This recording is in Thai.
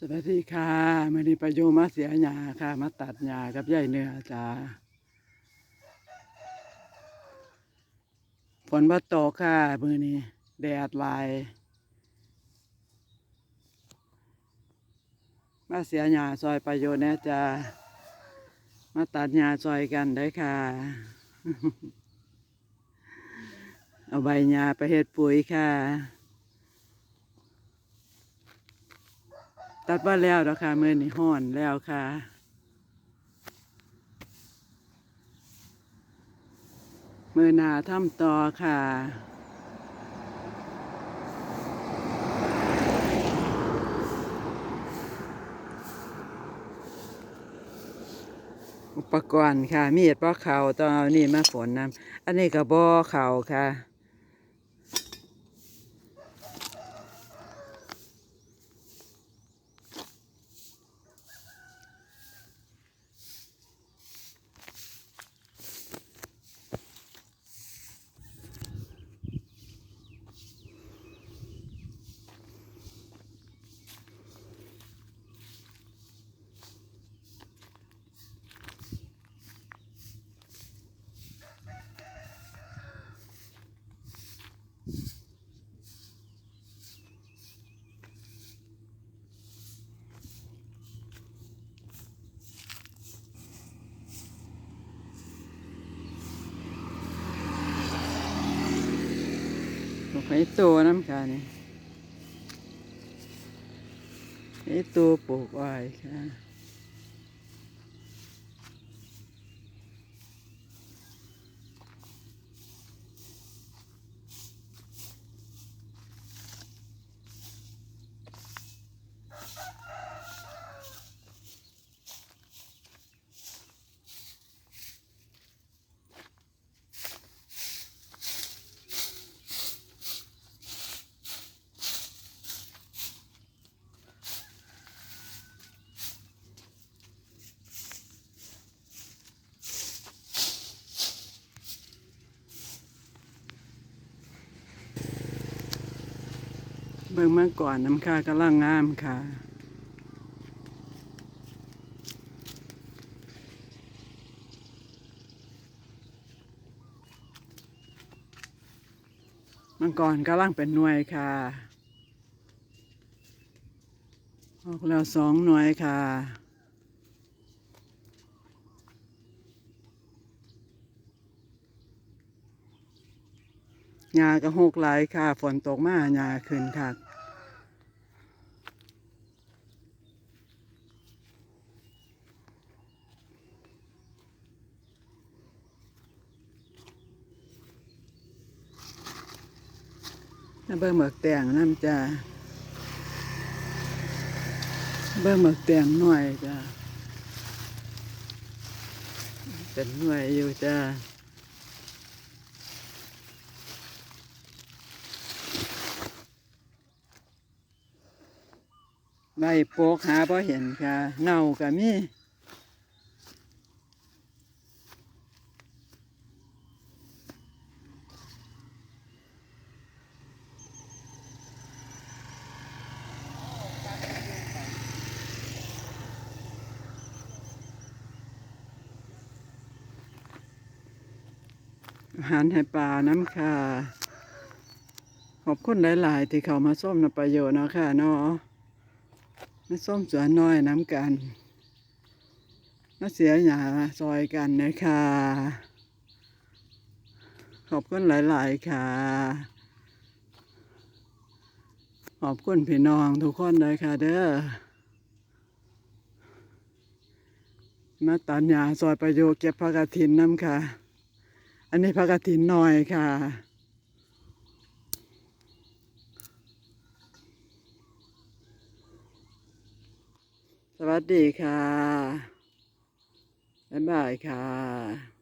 สวัสดีค่ะมื่อนี้ประโยมาเสียหญ้าค่ะ มาตัดหญ้ากับยายเนื้อจ้าฝนบ่ตกค่ะมือนี้แดดลาย มาเสียหญ้าซอยประโยชน์น่จ้ามาตัดหญ้าซอยกันได้ค่ะ เอาใบหญ้าไปเฮ็ดปุ๋ยค่ะ ตัดว่าแล้วแล้วค่ะมือนี่ห่อนแล้วค่ะมือนาทำต่อค่ะอุปกรณ์ค่ะมีดปอกเขาต้องเอานี่มาฝนน้ำอันนี้ก็บ่อเขาค่ะ ไอ้ตัวน้ำค่ะนี่ให้ตัวปลูกไว้ค่ะ เบิ่งมาก่อนน้ำค่ากำลังงามค่ะมังกรกำลังเป็นหน่วยค่ะออกแล้วสองหน่วยค่ะ หญ้าก็หกหลายค่ะ ฝนตกมาหญ้าขึ้นค่ะมาเบิ่งหมึกแตงน้ำจ้าเบิ่งหมึกแตงหน่อยจ้าเป็นหน่วยอยู่จ้า ใบโปกหาพอเห็นค่ะ เงาก็มีอาหารให้ปลาน้ำค่ะ ขอบคุณหลาย ๆ ที่เขามาส้มนำประโยชน์เนาะค่ะเนาะ มาส้มสวนน้อยน้ำกันมาเสียหยาซอยกันนะคะขอบคุณหลาย ๆ ค่ะ ขอบคุณพี่น้องทุกคนเลยค่ะเด้อมาตัดหญ้าซอยประโยชน์เก็บผักกาถินน้ำค่ะ อันนี้ผักกาถินน่อยค่ะ สวัสดีค่ะ บ๊ายบายค่ะ